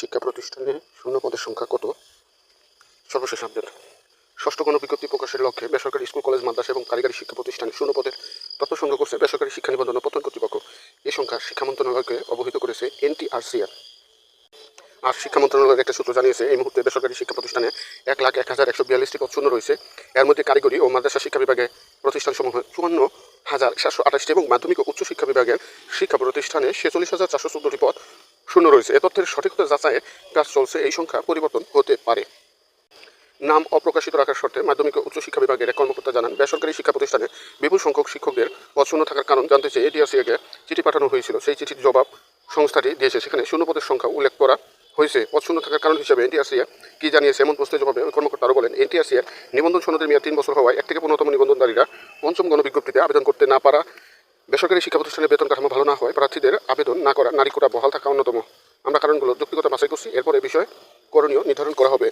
শিক্ষা প্রতিষ্ঠানে শূন্য পদের সংখ্যা কত? সর্বশেষ আপডেট ষষ্ঠ গণবিজ্ঞপ্তি প্রকাশের লক্ষ্যে বেসরকারি স্কুল, কলেজ, মাদ্রাসা এবং কারিগরি শিক্ষা প্রতিষ্ঠানে শূন্য পদের তথ্য সংগ্রহ করছে বেসরকারি শিক্ষা নিবন্ধন প্রত্যয়ন কর্তৃপক্ষ। এই সংখ্যা শিক্ষা মন্ত্রণালয়কে অবহিত করেছে এনটিআরসিআর। আর শিক্ষা মন্ত্রণালয়ের একটা সূত্র জানিয়েছে, এই মুহূর্তে বেসরকারি শিক্ষা প্রতিষ্ঠানে এক লাখ এক হাজার একশো বিয়াল্লিশটি পদ শূন্য রয়েছে। এর মধ্যে কারিগরি ও মাদ্রাসা শিক্ষা বিভাগে প্রতিষ্ঠানসমূহ চুয়ান্ন হাজার সাতশো আঠাশটি এবং মাধ্যমিক ও উচ্চ শিক্ষা বিভাগের শিক্ষা প্রতিষ্ঠানে ছেচল্লিশ হাজার চারশো চোদ্দটি পদ শূন্য রয়েছে। এ তথ্যের সঠিকতা যাচাইয়ে কাজ চলছে। এই সংখ্যা পরিবর্তন হতে পারে। নাম অপ্রকাশিত রাখার শর্তে মাধ্যমিক ও উচ্চশিক্ষা বিভাগের এক কর্মকর্তা জানান, বেসরকারি শিক্ষা প্রতিষ্ঠানে বিপুল সংখ্যক শিক্ষকদের পদ থাকার কারণ জানতে চেয়ে এডিআরসিএকে চিঠি পাঠানো হয়েছিল। সেই চিঠির জবাব সংস্থাটি দিয়েছে। সেখানে শূন্য পদের সংখ্যা উল্লেখ করা হয়েছে। শূন্য থাকার কারণ হিসেবে এনটিআরসিএ কি জানিয়েছে এমন প্রশ্নের জবাবে ওই কর্মকর্তা আরও বলেন, এনটিআরসিএর নিবন্ধন সনদের মেয়াদ তিন বছর হওয়ায় এক থেকে পনেরোতম নিবন্ধনকারীরা পঞ্চম গণবিজ্ঞপ্তিতে আবেদন করতে না পারা বেসরকারি শিক্ষা প্রতিষ্ঠানের বেতন কাঠামো ভালো না হয় প্রার্থীদের আবেদন না করা নারী কোটা বহাল থাকা অন্যতম। আমরা কারণগুলো যুক্তিগত বাছাই করছি। এরপর এ বিষয়ে করণীয় নির্ধারণ করা হবে।